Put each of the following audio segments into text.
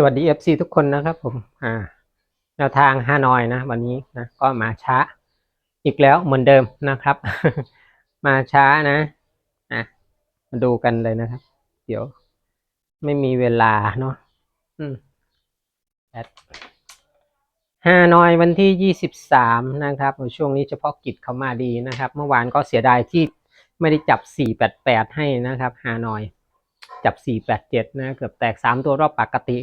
สวัสดี FC ทุกคนนะครับผมอ่าแนวทางฮานอยนะ วันนี้นะก็มาช้าอีกแล้วเหมือนเดิมนะครับ มาช้านะอะมาดูกันเลยนะครับ เดี๋ยว ไม่มีเวลาเนาะอืมแอดฮานอยวันที่ยี่สิบสามนะครับช่วงนี้เฉพาะกิจเขามาดีนะครับ เมื่อวานก็เสียดายที่ไม่ได้จับสี่แปดแปดให้นะครับฮานอยจับสี่แปดเจ็ดนะเกือบแตกสามตัวรอบปกติ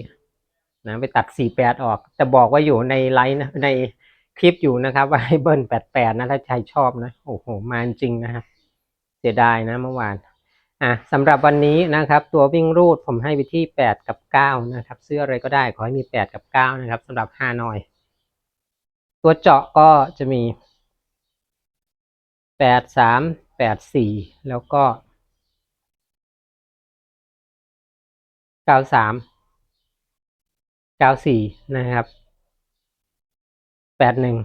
นะไปตัดสี่แปดออก แต่บอกว่าอยู่ในไลน์นะในคลิปอยู่นะครับว่าให้เบิ้ลแปดแปดนะถ้าใครชอบนะ โอ้โห มาจริงนะฮะเสียดายนะเมื่อวานอะสำหรับวันนี้นะครับ ตัววิ่งรูดผมให้ไปที่แปดกับเก้านะครับซื้ออะไรก็ได้ขอให้มีแปดกับเก้านะครับสำหรับฮานอย ตัวเจาะก็จะมีแปดสามแล้วก็เก้าสาม เก้าสี่นะครับแปดหนึ่ง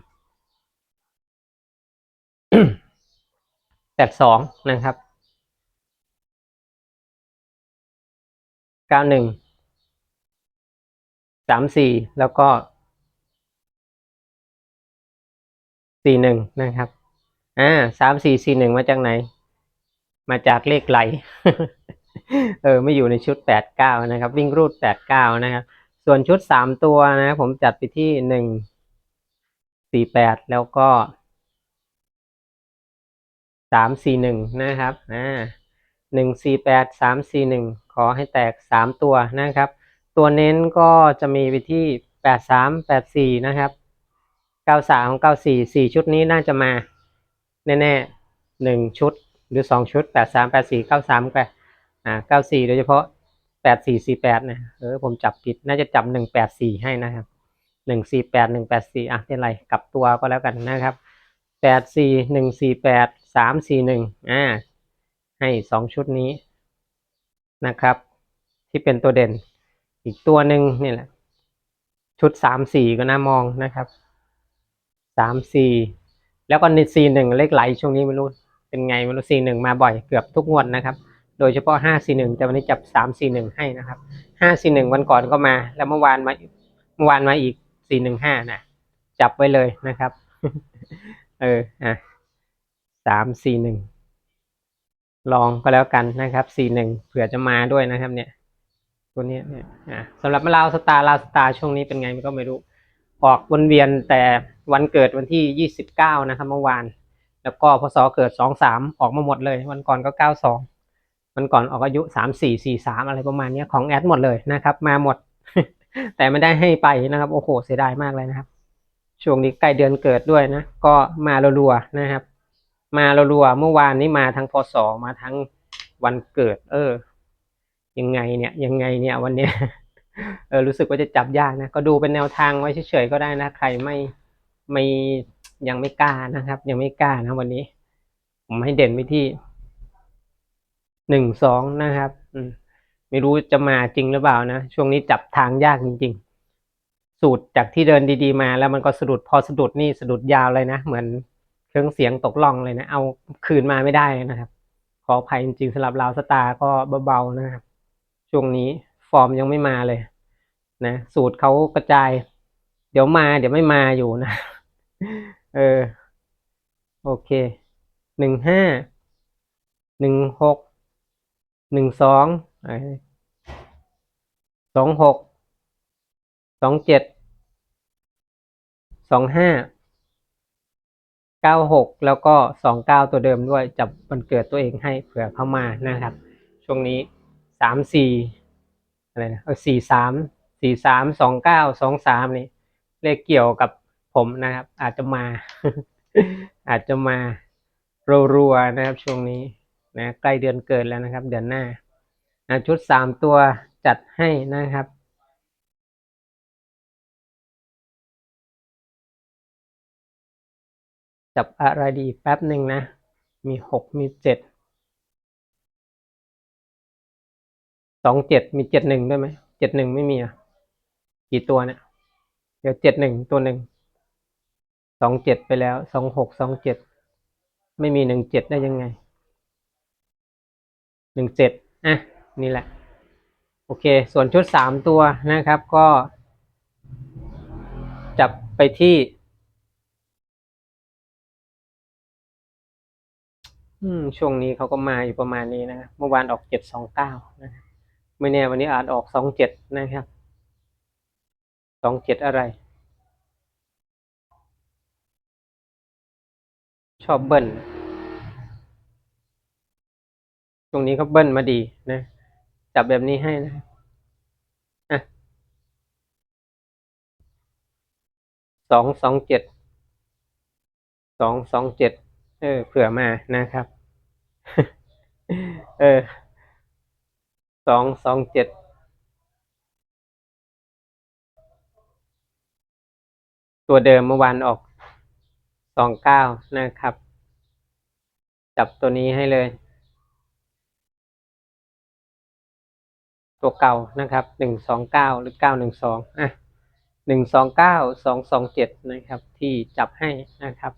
แปดสองนะครับเก้าหนึ่งสามสี่แล้วก็สี่หนึ่งนะครับ อ่าสามสี่สี่หนึ่งมาจากไหน มาจากเลขไหล เออ ไม่อยู่ในชุดแปดเก้านะครับ วิ่งรูดแปดเก้านะครับ ส่วนชุดสามตัวนะผมจัดไปที่หนึ่งสี่แปดแล้วก็สามสี่หนึ่งนะครับอ่าหนึ่งสี่แปดสามสี่หนึ่งขอให้แตกสามตัวนะครับ ตัวเน้นก็จะมีไปที่แปดสามแปดสี่นะครับเก้าสามเก้าสี่สี่ชุดนี้น่าจะมาแน่ๆหนึ่งชุดหรือสองชุดแปดสามแปดสี่เก้าสามแปดอ่าเก้าสี่โดยเฉพาะ แปดสี่สี่แปดนะเออผมจับผิดน่าจะจับหนึ่งแปดสี่ให้นะครับหนึ่งสี่แปดหนึ่งแปดสี่อะเป็นไรกลับตัวก็แล้วกันนะครับแปดสี่หนึ่งสี่แปดสามสี่หนึ่งอ่าให้สองชุดนี้นะครับ ที่เป็นตัวเด่น อีกตัวหนึ่งนี่แหละ ชุดสามสี่ก็น่ามองนะครับสามสี่แล้วก็นิสี่หนึ่งเลขไหลช่วงนี้ไม่รู้เป็นไงไม่รู้สี่หนึ่งมาบ่อยเกือบทุกงวดนะครับ โดยเฉพาะ 541 แต่วันนี้จับ 341 ให้นะครับ 541 วันก่อนก็มา แล้วเมื่อวานมาเมื่อวานมาอีก 415 นะ จับไว้เลยนะครับ เออ อะ 341 ลองก็แล้วกันนะครับ 41 เผื่อจะมาด้วยนะครับเนี่ย ตัวนี้เนี่ย อะสำหรับมาลาวสตาร์ลาวสตาร์ช่วงนี้เป็นไงมันก็ไม่รู้ ออกวนเวียนแต่วันเกิดวันที่ 29 นะครับเมื่อวาน แล้วก็พศเกิด 23 ออกมาหมดเลย วันก่อนก็ 92 มันก่อนออกอายุสามสี่สี่สามอะไรประมาณนี้ของแอดหมดเลยนะครับ มาหมด แต่ไม่ได้ให้ไปนะครับ โอ้โหเสียดายมากเลยนะครับ ช่วงนี้ใกล้เดือนเกิดด้วยนะ ก็มาลัวๆนะครับ มาลัวๆเมื่อวานนี้มาทั้งพศมาทั้งวันเกิด เออ ยังไงเนี่ยยังไงเนี่ยวันเนี้ยเออรู้สึกว่าจะจับยากนะ ก็ดูเป็นแนวทางไว้เฉยๆก็ได้นะ ใครไม่ไม่ยังไม่กล้านะครับ ยังไม่กล้านะวันนี้ ผมให้เด่นไปที่ หนึ่งสองนะครับไม่รู้จะมาจริงหรือเปล่านะ ช่วงนี้จับทางยากจริง ๆ สูตรจากที่เดินดีๆมา แล้วมันก็สะดุดพอสะดุดนี่สะดุดยาวเลยนะ เหมือนเครื่องเสียงตกล่องเลยนะ เอาคืนมาไม่ได้เลยนะครับ ขออภัยจริงๆสำหรับลาวสตาร์ก็เบาๆนะครับ ช่วงนี้ฟอร์มยังไม่มาเลย นะ สูตรเขากระจาย เดี๋ยวมา เดี๋ยวไม่มาอยู่นะ เออ โอเคหนึ่งห้าหนึ่งหก หนึ่งสองสองหกสองเจ็ดสองห้าเก้าหกแล้วก็สองเก้าตัวเดิมด้วยจับวันเกิดตัวเองให้เผื่อเข้ามานะครับ ช่วงนี้สามสี่อะไรนะสี่สามสี่สามสองเก้าสองสามนี่เลขเกี่ยวกับผมนะครับ อาจจะมา อาจจะมารัวๆนะครับช่วงนี้ นะใกล้เดือนเกิดแล้วนะครับ เดือนหน้านะชุดสามตัวจัดให้นะครับจับอะไรดีแป๊บหนึ่งนะ มีหกมีเจ็ดสองเจ็ดมีเจ็ดหนึ่งด้วยไหมเจ็ดหนึ่งไม่มีอะกี่ตัวเนี่ยเดี๋ยวเจ็ดหนึ่งตัวหนึ่งสองเจ็ดไปแล้วสองหกสองเจ็ดไม่มีหนึ่งเจ็ดได้ยังไง นึ่งเจ็ดอะนี่แหละ โอเค ส่วนชุดสามตัวนะครับก็ จับไปที่อืมช่วงนี้เขาก็มาอยู่ประมาณนี้นะ เมื่อวานออกเจ็ดสองเก้านะไม่แน่วันนี้อาจออกสองเจ็ดนะครับสองเจ็ดอะไร ชอบเบิ้ล ตรงนี้เขาเบิ้ลมาดีนะ จับแบบนี้ให้นะครับอะสองสองเจ็ด สองสองเจ็ด เออ เผื่อมานะครับ เออ สองสองเจ็ด ตัวเดิมเมื่อวานออก สองเก้านะครับ จับตัวนี้ให้เลย ตัวเก่านะครับหนึ่งสองเก้าหรือเก้าหนึ่งสองอะหนึ่งสองเก้าสองสองเจ็ดนะครับที่จับให้นะครับ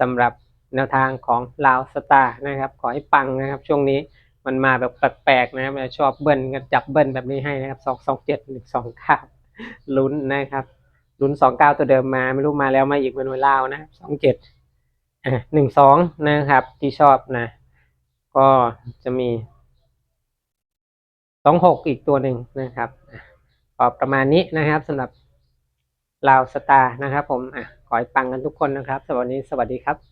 สำหรับแนวทางของลาวสตาร์นะครับ ขอให้ปังนะครับ ช่วงนี้มันมาแบบแปลกๆนะครับชอบเบิ้ลก็จับเบิ้ลแบบนี้ให้นะครับสองสองเจ็ดหนึ่งสองเก้าลุ้นนะครับลุ้นสองเก้าตัวเดิมมาไม่รู้มาแล้วมาอีกเป็นเวลานะสองเจ็ดหนึ่งสองนะครับที่ชอบนะ ก็จะมี สองหกอีกตัวหนึ่งนะครับอะก็ประมาณนี้นะครับสำหรับลาวสตาร์นะครับ ผมอะขอให้ปังกันทุกคนนะครับสวัสดีสวัสดีครับ